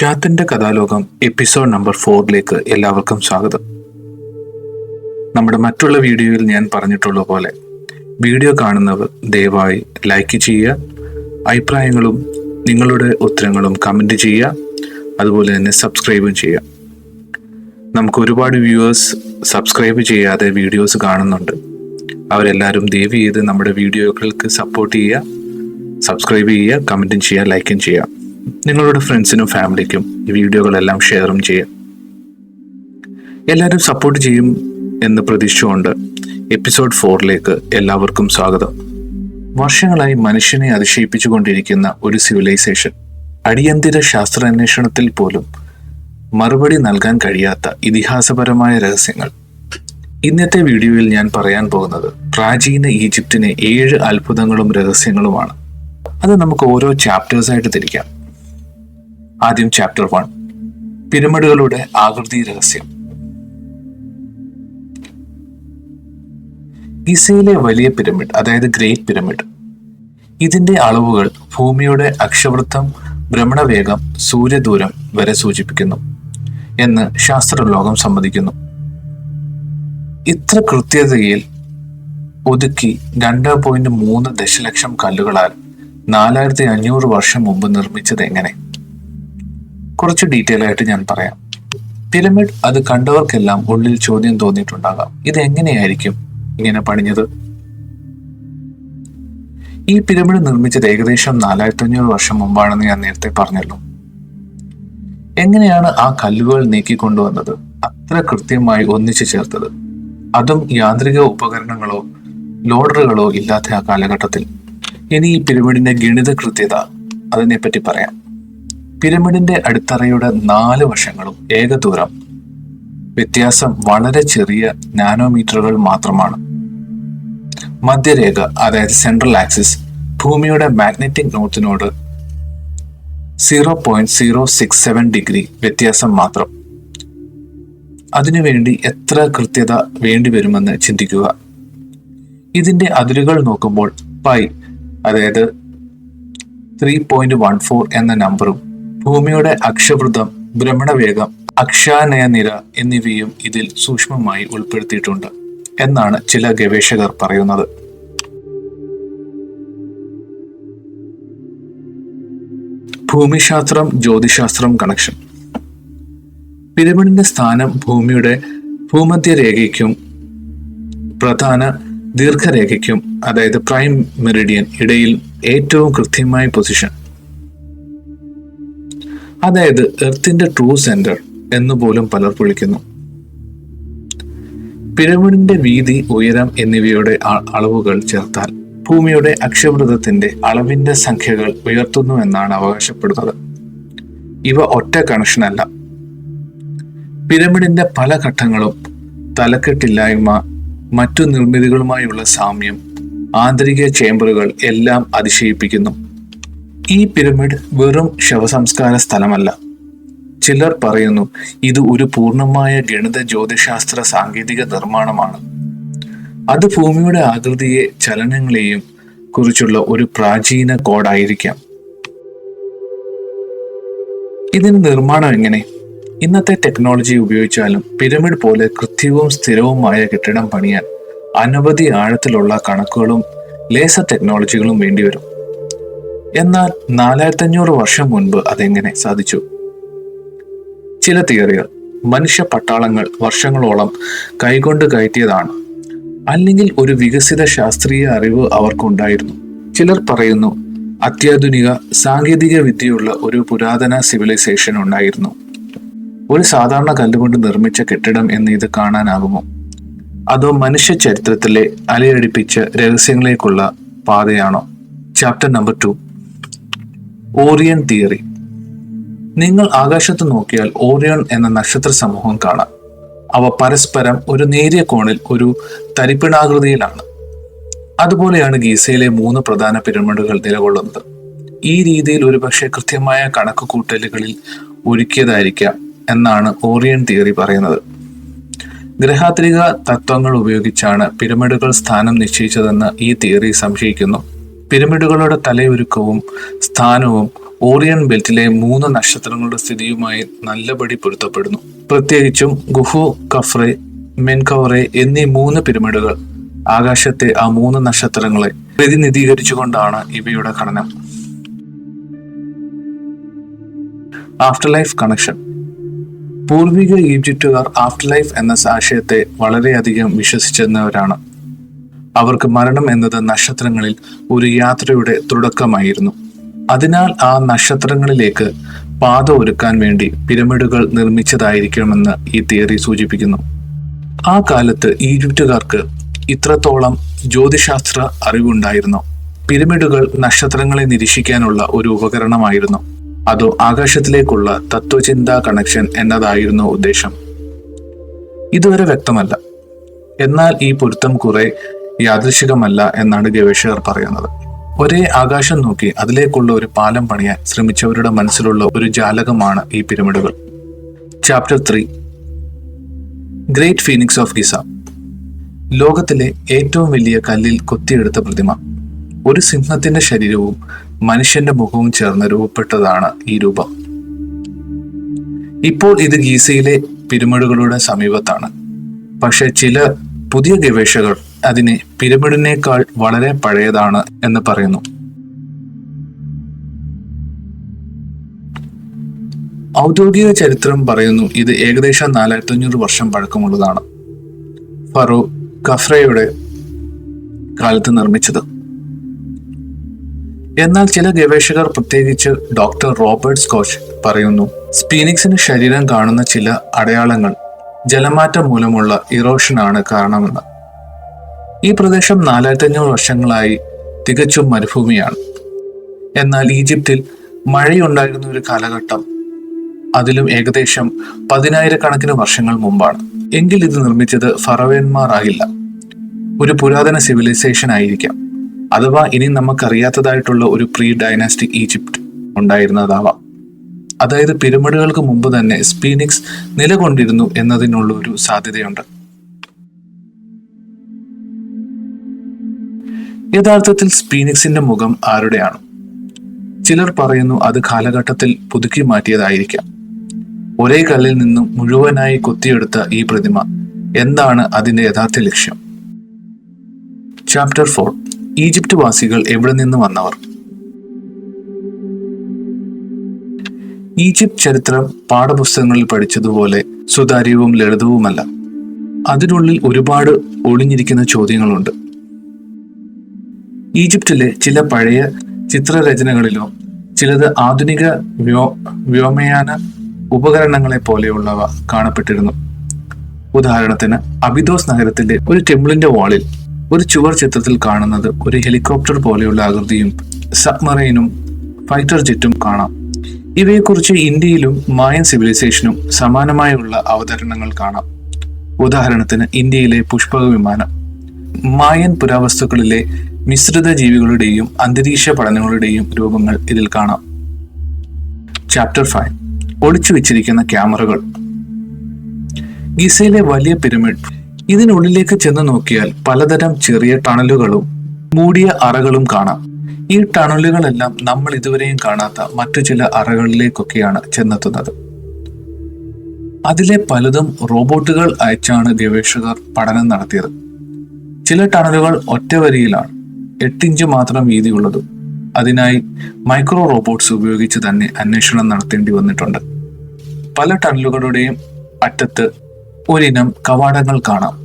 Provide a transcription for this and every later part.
ചാത്തന്റെ കഥാലോകം episode number ഫോറിലേക്ക് എല്ലാവർക്കും സ്വാഗതം. നമ്മുടെ മറ്റുള്ള വീഡിയോയിൽ ഞാൻ പറഞ്ഞിട്ടുള്ള പോലെ വീഡിയോ കാണുന്നവർ ദയവായി ലൈക്ക് ചെയ്യുക അഭിപ്രായങ്ങളും നിങ്ങളുടെ ഉത്തരങ്ങളും കമന്റ് ചെയ്യുക അതുപോലെ തന്നെ സബ്സ്ക്രൈബും ചെയ്യുക. നമുക്ക് ഒരുപാട് വ്യൂവേഴ്സ് സബ്സ്ക്രൈബ് ചെയ്യാതെ വീഡിയോസ് കാണുന്നുണ്ട്. അവരെല്ലാവരും ദയവ് ചെയ്ത് നമ്മുടെ വീഡിയോകൾക്ക് സപ്പോർട്ട് ചെയ്യുക സബ്സ്ക്രൈബ് ചെയ്യുക കമന്റും ചെയ്യുക ലൈക്കും ചെയ്യുക. നിങ്ങളുടെ ഫ്രണ്ട്സിനും ഫാമിലിക്കും ഈ വീഡിയോകളെല്ലാം ഷെയറും ചെയ്യും. എല്ലാവരും സപ്പോർട്ട് ചെയ്യും എന്ന് പ്രതീക്ഷിച്ചുകൊണ്ട് എപ്പിസോഡ് ഫോറിലേക്ക് എല്ലാവർക്കും സ്വാഗതം. വർഷങ്ങളായി മനുഷ്യനെ അതിശയിപ്പിച്ചുകൊണ്ടിരിക്കുന്ന ഒരു സിവിലൈസേഷൻ അടിയന്തര ശാസ്ത്രാന്വേഷണത്തിൽ പോലും മറുപടി നൽകാൻ കഴിയാത്ത ഇതിഹാസപരമായ രഹസ്യങ്ങൾ. ഇന്നത്തെ വീഡിയോയിൽ ഞാൻ പറയാൻ പോകുന്നത് പ്രാചീന ഈജിപ്തിനെ ഏഴ് അത്ഭുതങ്ങളും രഹസ്യങ്ങളുമാണ്. അത് നമുക്ക് ഓരോ ചാപ്റ്റേഴ്സായിട്ട് തിരിക്കാം. ആദ്യം ചാപ്റ്റർ വൺ പിരമിഡുകളുടെ ആകൃതി രഹസ്യം. ഗിസയിലെ വലിയ പിരമിഡ് അതായത് ഗ്രേറ്റ് പിരമിഡ് ഇതിന്റെ അളവുകൾ ഭൂമിയുടെ അക്ഷവൃത്തം ഭ്രമണവേഗം സൂര്യദൂരം വരെ സൂചിപ്പിക്കുന്നു എന്ന് ശാസ്ത്രലോകം സമ്മതിക്കുന്നു. ഇത്ര കൃത്യതയിൽ ഒതുക്കി രണ്ട് പോയിന്റ് മൂന്ന് ദശലക്ഷം കല്ലുകളാൽ നാലായിരത്തി അഞ്ഞൂറ് വർഷം മുമ്പ് നിർമ്മിച്ചത് എങ്ങനെ? കുറച്ച് ഡീറ്റെയിൽ ആയിട്ട് ഞാൻ പറയാം. പിരമിഡ് അത് കണ്ടവർക്കെല്ലാം ഉള്ളിൽ ചോദ്യം തോന്നിയിട്ടുണ്ടാകാം. ഇത് എങ്ങനെയായിരിക്കും ഇങ്ങനെ പണിഞ്ഞത്? ഈ പിരമിഡ് നിർമ്മിച്ചത് ഏകദേശം നാലായിരത്തി അഞ്ഞൂറ് വർഷം മുമ്പാണെന്ന് ഞാൻ നേരത്തെ പറഞ്ഞല്ലോ. എങ്ങനെയാണ് ആ കല്ലുകൾ നീക്കിക്കൊണ്ടുവന്നത്? അത്ര കൃത്യമായി ഒന്നിച്ചു ചേർത്തത്. അതും യാന്ത്രിക ഉപകരണങ്ങളോ ലോഡറുകളോ ഇല്ലാത്ത ആ കാലഘട്ടത്തിൽ. ഇനി ഈ പിരമിഡിന്റെ ഗണിത കൃത്യത അതിനെപ്പറ്റി പറയാം. പിരമിഡിന്റെ അടിത്തറയുടെ നാല് വശങ്ങളും ഏകദൂരം. വ്യത്യാസം വളരെ ചെറിയ നാനോമീറ്ററുകൾ മാത്രമാണ്. മധ്യരേഖ അതായത് സെൻട്രൽ ആക്സിസ് ഭൂമിയുടെ magnetic നോർത്തിനോട് zero point zero six seven degree വ്യത്യാസം മാത്രം. അതിനുവേണ്ടി എത്ര കൃത്യത വേണ്ടി വരുമെന്ന് ചിന്തിക്കുക. ഇതിന്റെ അതിരുകൾ നോക്കുമ്പോൾ പൈ അതായത് ത്രീ പോയിന്റ് വൺ ഫോർ എന്ന നമ്പറും ഭൂമിയുടെ അക്ഷവൃതം ഭ്രമണവേഗം അക്ഷാനയ നിര എന്നിവയും ഇതിൽ സൂക്ഷ്മമായി ഉൾപ്പെടുത്തിയിട്ടുണ്ട് എന്നാണ് ചില ഗവേഷകർ പറയുന്നത്. ഭൂമിശാസ്ത്രം ജ്യോതിശാസ്ത്രം കണക്ഷൻ. പിരമിഡിന്റെ സ്ഥാനം ഭൂമിയുടെ ഭൂമധ്യരേഖയ്ക്കും പ്രധാന ദീർഘരേഖയ്ക്കും അതായത് പ്രൈം മെറിഡിയൻ ഇടയിൽ ഏറ്റവും കൃത്യമായ പൊസിഷൻ അതായത് എർത്തിന്റെ ട്രൂ സെന്റർ എന്ന് പോലും പലർ വിളിക്കുന്നു. പിരമിഡിന്റെ വീതി ഉയരം എന്നിവയുടെ അളവുകൾ ചേർത്താൽ ഭൂമിയുടെ അക്ഷവൃതത്തിന്റെ അളവിന്റെ സംഖ്യകൾ ഉയർത്തുന്നു എന്നാണ് അവകാശപ്പെടുന്നത്. ഇവ ഒറ്റ കണക്ഷനല്ല പിരമിഡിന്റെ പല ഘട്ടങ്ങളും തലക്കെട്ടില്ലായ്മ മറ്റു നിർമ്മിതികളുമായുള്ള സാമ്യം ആന്തരിക ചേംബറുകൾ എല്ലാം അതിശയിപ്പിക്കുന്നു. ഈ പിരമിഡ് വെറും ശവസംസ്കാര സ്ഥലമല്ല. ചിലർ പറയുന്നു ഇത് ഒരു പൂർണമായ ഗണിത ജ്യോതിശാസ്ത്ര സാങ്കേതിക നിർമ്മാണമാണ്. അത് ഭൂമിയുടെ ആകൃതിയെ ചലനങ്ങളെയും കുറിച്ചുള്ള ഒരു പ്രാചീന കോഡായിരിക്കാം. ഇതിന് നിർമ്മാണം എങ്ങനെ? ഇന്നത്തെ ടെക്നോളജി ഉപയോഗിച്ചാലും പിരമിഡ് പോലെ കൃത്യവും സ്ഥിരവുമായ കെട്ടിടം പണിയാൻ അനവധി ആഴത്തിലുള്ള കണക്കുകളും ലേസർ ടെക്നോളജികളും വേണ്ടിവരും. എന്നാൽ നാലായിരത്തി അഞ്ഞൂറ് വർഷം മുൻപ് അതെങ്ങനെ സാധിച്ചു? ചില തിയറികൾ മനുഷ്യ പട്ടാളങ്ങൾ വർഷങ്ങളോളം കൈകൊണ്ട് കയറ്റിയതാണ്. അല്ലെങ്കിൽ ഒരു വികസിത ശാസ്ത്രീയ അറിവ് അവർക്കുണ്ടായിരുന്നു. ചിലർ പറയുന്നു അത്യാധുനിക സാങ്കേതിക വിദ്യയുള്ള ഒരു പുരാതന സിവിലൈസേഷൻ ഉണ്ടായിരുന്നു. ഒരു സാധാരണ കല്ലുകൊണ്ട് നിർമ്മിച്ച കെട്ടിടം എന്ന് ഇത് കാണാനാകുമോ? അതോ മനുഷ്യ ചരിത്രത്തിലെ അലയടിപ്പിച്ച രഹസ്യങ്ങളേക്കുള്ള പാതയാണോ? Chapter number two Orion theory. നിങ്ങൾ ആകാശത്ത് നോക്കിയാൽ ഓറിയൺ എന്ന നക്ഷത്ര സമൂഹം കാണാം. അവ പരസ്പരം ഒരു നേരിയ കോണിൽ ഒരു തരിപ്പിണാകൃതിയിലാണ്. അതുപോലെയാണ് ഗീസയിലെ മൂന്ന് പ്രധാന പിരമിഡുകൾ നിലകൊള്ളുന്നത്. ഈ രീതിയിൽ ഒരുപക്ഷെ കൃത്യമായ കണക്കുകൂട്ടലുകളിൽ ഒരുക്കിയതായിരിക്കാം എന്നാണ് ഓറിയൻ തിയറി പറയുന്നത്. ഗ്രഹാത്രിക തത്വങ്ങൾ ഉപയോഗിച്ചാണ് പിരമിഡുകൾ സ്ഥാനം നിശ്ചയിച്ചതെന്ന് ഈ തിയറി സംശയിക്കുന്നു. പിരമിഡുകളുടെ തലയൊരുക്കവും സ്ഥാനവും ഓറിയൻ ബെൽറ്റിലെ മൂന്ന് നക്ഷത്രങ്ങളുടെ സ്ഥിതിയുമായി നല്ലപടി പൊരുത്തപ്പെടുന്നു. പ്രത്യേകിച്ചും ഗുഹു കഫ്രെ മെൻകവറെ എന്നീ മൂന്ന് പിരമിഡുകൾ ആകാശത്തെ ആ മൂന്ന് നക്ഷത്രങ്ങളെ പ്രതിനിധീകരിച്ചുകൊണ്ടാണ് ഇവയുടെ ഘടന ആഫ്റ്റർ ലൈഫ് കണക്ഷൻ. പൂർവിക ഈജിപ്തുകാർ ആഫ്റ്റർ ലൈഫ് എന്ന ആശയത്തെ വളരെയധികം വിശ്വസിച്ചിരുന്നവരാണ്. അവർക്ക് മരണം എന്നത് നക്ഷത്രങ്ങളിൽ ഒരു യാത്രയുടെ തുടക്കമായിരുന്നു. അതിനാൽ ആ നക്ഷത്രങ്ങളിലേക്ക് പാത ഒരുക്കാൻ വേണ്ടി പിരമിഡുകൾ നിർമ്മിച്ചതായിരിക്കണമെന്ന് ഈ തിയറി സൂചിപ്പിക്കുന്നു. ആ കാലത്ത് ഈജിപ്തുകാർക്ക് ഇത്രത്തോളം ജ്യോതിശാസ്ത്ര അറിവുണ്ടായിരുന്നു. പിരമിഡുകൾ നക്ഷത്രങ്ങളെ നിരീക്ഷിക്കാനുള്ള ഒരു ഉപകരണമായിരുന്നു. അതോ ആകാശത്തിലേക്കുള്ള തത്വചിന്താ കണക്ഷൻ എന്നതായിരുന്നു ഉദ്ദേശം. ഇതുവരെ വ്യക്തമല്ല. എന്നാൽ ഈ പൊരുത്തം കുറെ യാദൃശികമല്ല എന്നാണ് ഗവേഷകർ പറയുന്നത്. ഒരേ ആകാശം നോക്കി അതിലേക്കുള്ള ഒരു പാലം പണിയാൻ ശ്രമിച്ചവരുടെ മനസ്സിലുള്ള ഒരു ജാലകമാണ് ഈ പിരമിഡുകൾ. Chapter three great phoenix of Giza ലോകത്തിലെ ഏറ്റവും വലിയ കല്ലിൽ കൊത്തിയെടുത്ത പ്രതിമ. ഒരു സിംഹത്തിന്റെ ശരീരവും മനുഷ്യന്റെ മുഖവും ചേർന്ന് രൂപപ്പെട്ടതാണ് ഈ രൂപം. ഇപ്പോൾ ഇത് ഗീസയിലെ പിരമിഡുകളുടെ സമീപത്താണ്. പക്ഷെ ചില പുതിയ ഗവേഷകർ അതിനെ പിരമിഡിനേക്കാൾ വളരെ പഴയതാണ് എന്ന് പറയുന്നു. ഔദ്യോഗിക ചരിത്രം പറയുന്നു ഇത് ഏകദേശം നാലായിരത്തി അഞ്ഞൂറ് വർഷം പഴക്കമുള്ളതാണ്. ഫറൂ കഫ്രയുടെ കാലത്ത് നിർമ്മിച്ചത്. എന്നാൽ ചില ഗവേഷകർ പ്രത്യേകിച്ച് ഡോക്ടർ റോബർട്ട് സ്കോച്ച് പറയുന്നു സ്പീനിക്സിന് ശരീരം കാണുന്ന ചില അടയാളങ്ങൾ ജലമാറ്റം മൂലമുള്ള ഇറോഷനാണ് കാരണമെന്ന്. ഈ പ്രദേശം നാലായിരത്തഞ്ഞൂറ് വർഷങ്ങളായി തികച്ചും മരുഭൂമിയാണ്. എന്നാൽ ഈജിപ്തിൽ മഴയുണ്ടായിരുന്ന ഒരു കാലഘട്ടം. അതിലും ഏകദേശം പതിനായിരക്കണക്കിന് വർഷങ്ങൾ മുമ്പാണ്. എങ്കിൽ ഇത് നിർമ്മിച്ചത് ഫറവേന്മാർ ആകില്ല ഒരു പുരാതന സിവിലൈസേഷൻ ആയിരിക്കാം. അഥവാ ഇനി നമുക്കറിയാത്തതായിട്ടുള്ള ഒരു പ്രീ ഡൈനാസ്റ്റിക് ഈജിപ്റ്റ് ഉണ്ടായിരുന്നതാവാം. അതായത് പിരമിഡുകൾക്ക് മുമ്പ് തന്നെ സ്പീനിക്സ് നിലകൊണ്ടിരുന്നു എന്നതിനുള്ള ഒരു സാധ്യതയുണ്ട്. യഥാർത്ഥത്തിൽ സ്പീനിക്സിന്റെ മുഖം ആരുടെയാണ്? ചിലർ പറയുന്നു അത് കാലഘട്ടത്തിൽ പുതുക്കി മാറ്റിയതായിരിക്കാം. ഒരേ കല്ലിൽ നിന്നും മുഴുവനായി കൊത്തിയെടുത്ത ഈ പ്രതിമ എന്താണ് അതിന്റെ യഥാർത്ഥ ലക്ഷ്യം? ചാപ്റ്റർ ഫോർ ഈജിപ്റ്റ് വാസികൾ എവിടെ നിന്ന് വന്നവർ? ഈജിപ്ത് ചരിത്രം പാഠപുസ്തകങ്ങളിൽ പഠിച്ചതുപോലെ സുതാര്യവും ലളിതവുമല്ല. അതിനുള്ളിൽ ഒരുപാട് ഒളിഞ്ഞിരിക്കുന്ന ചോദ്യങ്ങളുണ്ട്. ഈജിപ്തിലെ ചില പഴയ ചിത്രരചനകളിലോ ചിലത് ആധുനിക വ്യോ വ്യോമയാന ഉപകരണങ്ങളെ പോലെയുള്ളവ കാണപ്പെട്ടിരുന്നു. ഉദാഹരണത്തിന് അബിദോസ് നഗരത്തിന്റെ ഒരു ടെമ്പിളിന്റെ വാളിൽ ഒരു ചുവർ ചിത്രത്തിൽ കാണുന്നത് ഒരു ഹെലികോപ്റ്റർ പോലെയുള്ള ആകൃതിയും സബ്മറൈനും ഫൈറ്റർ ജെറ്റും കാണാം. ഇവയെക്കുറിച്ച് ഇന്ത്യയിലും മായൻ സിവിലൈസേഷനും സമാനമായുള്ള അവതരണങ്ങൾ കാണാം. ഉദാഹരണത്തിന് ഇന്ത്യയിലെ പുഷ്പക വിമാനം മായൻ പുരാവസ്തുക്കളിലെ മിശ്രിത ജീവികളുടെയും അന്തരീക്ഷ പഠനങ്ങളുടെയും രൂപങ്ങൾ ഇതിൽ കാണാം. ചാപ്റ്റർ ഫൈവ് ഒളിച്ചു വെച്ചിരിക്കുന്ന ക്യാമറകൾ. ഗിസയിലെ വലിയ പിരമിഡ്. ഇതിനുള്ളിലേക്ക് ചെന്ന് നോക്കിയാൽ പലതരം ചെറിയ ടണലുകളും മൂടിയ അറകളും കാണാം. ഈ ടണലുകളെല്ലാം നമ്മൾ ഇതുവരെയും കാണാത്ത മറ്റു ചില അറകളിലേക്കൊക്കെയാണ് ചെന്നെത്തുന്നത്. അതിലെ പലതും റോബോട്ടുകൾ അയച്ചാണ് ഗവേഷകർ പഠനം നടത്തിയത്. ചില ടണലുകൾ ഒറ്റ വരിയിലാണ് എട്ടിഞ്ച് മാത്രം വീതിയുള്ളതും. അതിനായി മൈക്രോ റോബോട്ട്സ് ഉപയോഗിച്ച് തന്നെ അന്വേഷണം നടത്തേണ്ടി വന്നിട്ടുണ്ട്. പല ടണലുകളുടെയും അറ്റത്ത് ഒരിനം കവാടങ്ങൾ കാണാം.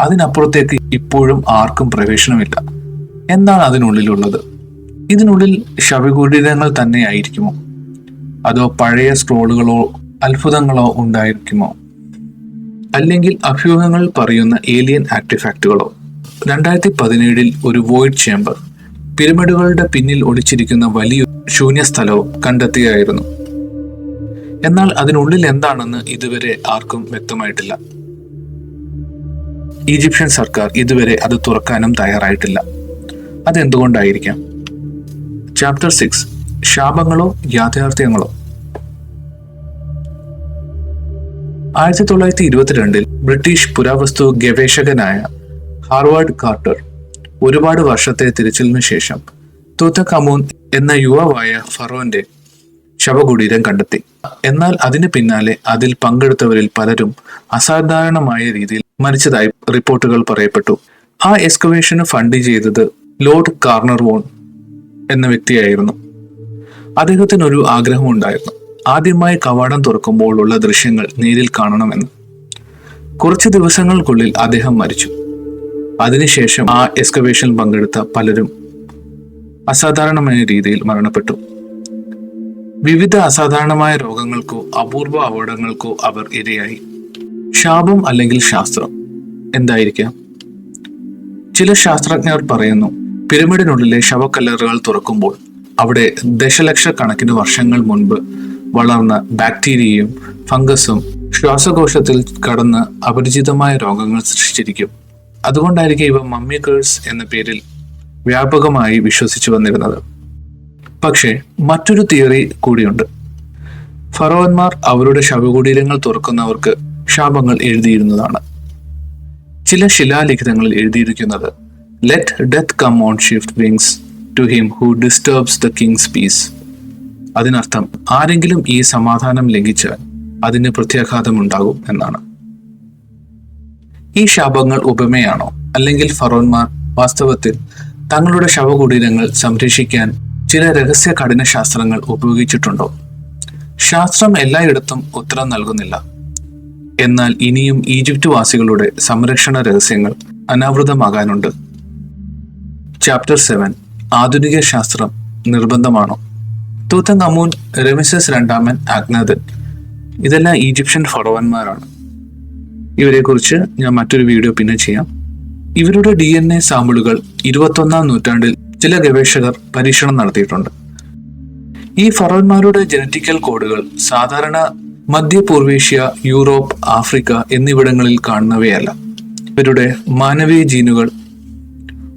അതിനപ്പുറത്തേക്ക് ഇപ്പോഴും ആർക്കും പ്രവേശനമില്ല. എന്താണ് അതിനുള്ളിലുള്ളത്? ഇതിനുള്ളിൽ ശവകുടീരങ്ങൾ തന്നെ ആയിരിക്കുമോ അതോ പഴയ സ്ക്രോളുകളോ അത്ഭുതങ്ങളോ ഉണ്ടായിരിക്കുമോ? അല്ലെങ്കിൽ അഭ്യൂഹങ്ങൾ പറയുന്ന ഏലിയൻ ആർട്ടിഫാക്റ്റുകളോ രണ്ടായിരത്തി പതിനേഴിൽ ഒരു വോയിഡ് ചേംബർ പിരമിഡുകളുടെ പിന്നിൽ ഒളിച്ചിരിക്കുന്ന വലിയ ശൂന്യസ്ഥലവും കണ്ടെത്തുകയായിരുന്നു എന്നാൽ അതിനുള്ളിൽ എന്താണെന്ന് ഇതുവരെ ആർക്കും വ്യക്തമായിട്ടില്ല. ഈജിപ്ഷ്യൻ സർക്കാർ ഇതുവരെ അത് തുറക്കാനും തയ്യാറായിട്ടില്ല. അതെന്തുകൊണ്ടായിരിക്കാം? ചാപ്റ്റർ സിക്സ് ശാപങ്ങളോ യാഥാർത്ഥ്യങ്ങളോ? ആയിരത്തി തൊള്ളായിരത്തി ഇരുപത്തിരണ്ടിൽ ബ്രിട്ടീഷ് പുരാവസ്തു ഗവേഷകനായ ഹാർവാർഡ് കാർട്ടർ ഒരുപാട് വർഷത്തെ തിരച്ചിലിനു ശേഷം തൂത്തക്കമൂൺ എന്ന യുവാവായ ഫറോന്റെ ശവകുടീരം കണ്ടെത്തി. എന്നാൽ അതിന് പിന്നാലെ അതിൽ പങ്കെടുത്തവരിൽ പലരും അസാധാരണമായ രീതിയിൽ മരിച്ചതായി റിപ്പോർട്ടുകൾ പറയപ്പെട്ടു. ആ എക്സ്കവേഷന് ഫണ്ട് ചെയ്തത് ലോർഡ് കാർണർവോൺ എന്ന വ്യക്തിയായിരുന്നു. അദ്ദേഹത്തിന് ഒരു ആഗ്രഹമുണ്ടായിരുന്നു. ആദ്യമായി കവാടം തുറക്കുമ്പോഴുള്ള ദൃശ്യങ്ങൾ നേരിൽ കാണണമെന്ന്. കുറച്ച് ദിവസങ്ങൾക്കുള്ളിൽ അദ്ദേഹം മരിച്ചു. അതിനുശേഷം ആ എക്സ്കവേഷനിൽ പങ്കെടുത്ത പലരും അസാധാരണമായ രീതിയിൽ മരണപ്പെട്ടു. വിവിധ അസാധാരണമായ രോഗങ്ങൾക്കോ അപൂർവ അപകടങ്ങൾക്കോ അവർ ഇരയായി. ശാപം അല്ലെങ്കിൽ ശാസ്ത്രം എന്തായിരിക്കാം? ചില ശാസ്ത്രജ്ഞർ പറയുന്നു പിരമിഡിനുള്ളിലെ ശവക്കല്ലറുകൾ തുറക്കുമ്പോൾ അവിടെ ദശലക്ഷക്കണക്കിന് വർഷങ്ങൾ മുൻപ് വളർന്ന ബാക്ടീരിയയും ഫംഗസും ശ്വാസകോശത്തിൽ കടന്ന് അപരിചിതമായ രോഗങ്ങൾ സൃഷ്ടിച്ചിരിക്കും. അതുകൊണ്ടായിരിക്കും ഇവ മമ്മി കേഴ്സ് എന്ന പേരിൽ വ്യാപകമായി വിശ്വസിച്ചു വന്നിരുന്നത്. പക്ഷേ മറ്റൊരു തിയറി കൂടിയുണ്ട്. ഫറോവന്മാർ അവരുടെ ശവകുടീരങ്ങൾ തുറക്കുന്നവർക്ക് ശാപങ്ങൾ എഴുതിയിരുന്നതാണ്. ചില ശിലാലിഖിതങ്ങളിൽ എഴുതിയിരിക്കുന്നത് let death come on shift wings to him who disturbs the king's peace. അതിനർത്ഥം ആരെങ്കിലും ഈ സമാധാനം ലംഘിച്ചാൽ അതിന് പ്രത്യാഘാതം ഉണ്ടാകും എന്നാണ്. ഈ ശാപങ്ങൾ ഉപമയാണോ? അല്ലെങ്കിൽ ഫറോന്മാർ വാസ്തവത്തിൽ തങ്ങളുടെ ശവകുടീരങ്ങൾ സംരക്ഷിക്കാൻ ചില രഹസ്യ കഠിന ശാസ്ത്രങ്ങൾ ഉപയോഗിച്ചിട്ടുണ്ടോ? ശാസ്ത്രം എല്ലായിടത്തും ഉത്തരം നൽകുന്നില്ല. എന്നാൽ ഇനിയും ഈജിപ്റ്റ് വാസികളുടെ സംരക്ഷണ രഹസ്യങ്ങൾ അനാവൃതമാകാനുണ്ട്. ചാപ്റ്റർ സെവൻ ആധുനിക ശാസ്ത്രം നിർബന്ധമാണോ? തൂത്ത നമൂൻ റെമിസസ് രണ്ടാമൻ അഗ്നദൻ ഇതെല്ലാം ഈജിപ്ഷ്യൻ ഫറോവന്മാരാണ്. ഇവരെക്കുറിച്ച് ഞാൻ മറ്റൊരു വീഡിയോ പിന്നെ ചെയ്യാം. ഇവരുടെ ഡി എൻ എ സാമ്പിളുകൾ ഇരുപത്തൊന്നാം നൂറ്റാണ്ടിൽ ചില ഗവേഷകർ പരീക്ഷണം നടത്തിയിട്ടുണ്ട്. ഈ ഫറോന്മാരുടെ ജനറ്റിക്കൽ കോഡുകൾ സാധാരണ മധ്യപൂർവേഷ്യ യൂറോപ്പ് ആഫ്രിക്ക എന്നിവിടങ്ങളിൽ കാണുന്നവയല്ല. ഇവരുടെ മാനവീയ ജീനുകൾ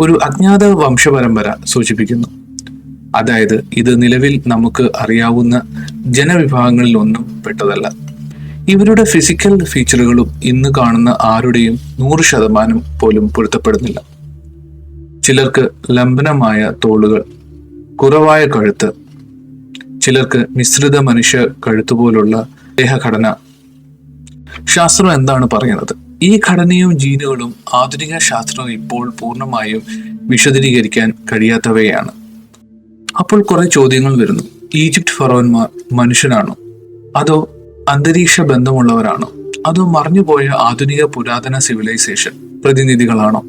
ഒരു അജ്ഞാത വംശപരമ്പര സൂചിപ്പിക്കുന്നു. അതായത് ഇത് നിലവിൽ നമുക്ക് അറിയാവുന്ന ജനവിഭാഗങ്ങളിൽ ഒന്നും പെട്ടതല്ല. ഇവരുടെ ഫിസിക്കൽ ഫീച്ചറുകളും ഇന്ന് കാണുന്ന ആരുടെയും നൂറ് ശതമാനം പോലും പൊരുത്തപ്പെടുന്നില്ല. ചിലർക്ക് ലംബനമായ തോളുകൾ കുറവായ കഴുത്ത് ചിലർക്ക് മിശ്രിത മനുഷ്യ കഴുത്തുപോലുള്ള ദേഹഘടന. ശാസ്ത്രം എന്താണ് പറയുന്നത്? ഈ ഘടനയും ജീനുകളും ആധുനിക ശാസ്ത്രം ഇപ്പോൾ പൂർണമായും വിശദീകരിക്കാൻ കഴിയാത്തവയാണ്. അപ്പോൾ കുറെ ചോദ്യങ്ങൾ വരുന്നു. ഈജിപ്ത് ഫറോന്മാർ മനുഷ്യനാണോ? അതോ അന്തരീക്ഷ ബന്ധമുള്ളവരാണോ? അതോ മറഞ്ഞുപോയ ആധുനിക പുരാതന സിവിലൈസേഷൻ പ്രതിനിധികളാണോ?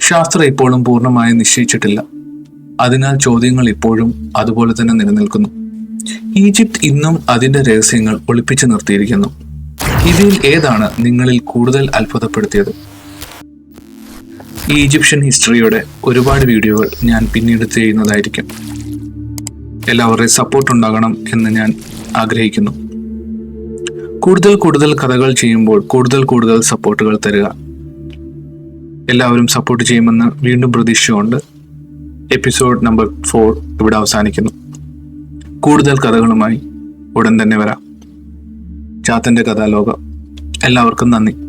ശാസ്ത്രം ഇപ്പോഴും പൂർണമായും നിശ്ചയിച്ചിട്ടില്ല. അതിനാൽ ചോദ്യങ്ങൾ ഇപ്പോഴും അതുപോലെ തന്നെ നിലനിൽക്കുന്നു. ഈജിപ്ത് ഇന്നും അതിന്റെ രഹസ്യങ്ങൾ ഒളിപ്പിച്ചു നിർത്തിയിരിക്കുന്നു. ഇതിൽ ഏതാണ് നിങ്ങളിൽ കൂടുതൽ അത്ഭുതപ്പെടുത്തിയത്? ഈ ഈജിപ്ഷ്യൻ ഹിസ്റ്ററിയുടെ ഒരുപാട് വീഡിയോകൾ ഞാൻ പിന്നീട് ചെയ്യുന്നതായിരിക്കും. എല്ലാവരുടെയും സപ്പോർട്ട് ഉണ്ടാകണം എന്ന് ഞാൻ ആഗ്രഹിക്കുന്നു. കൂടുതൽ കൂടുതൽ കഥകൾ ചെയ്യുമ്പോൾ കൂടുതൽ കൂടുതൽ സപ്പോർട്ടുകൾ തരിക. എല്ലാവരും സപ്പോർട്ട് ചെയ്യുമെന്ന് വീണ്ടും പ്രതീക്ഷയുണ്ട് എപ്പിസോഡ് നമ്പർ ഫോർ ഇവിടെ അവസാനിക്കുന്നു. കൂടുതൽ കഥകളുമായി ഉടൻ തന്നെ വരാം. ചാത്തന്റെ കഥാലോകം. എല്ലാവർക്കും നന്ദി.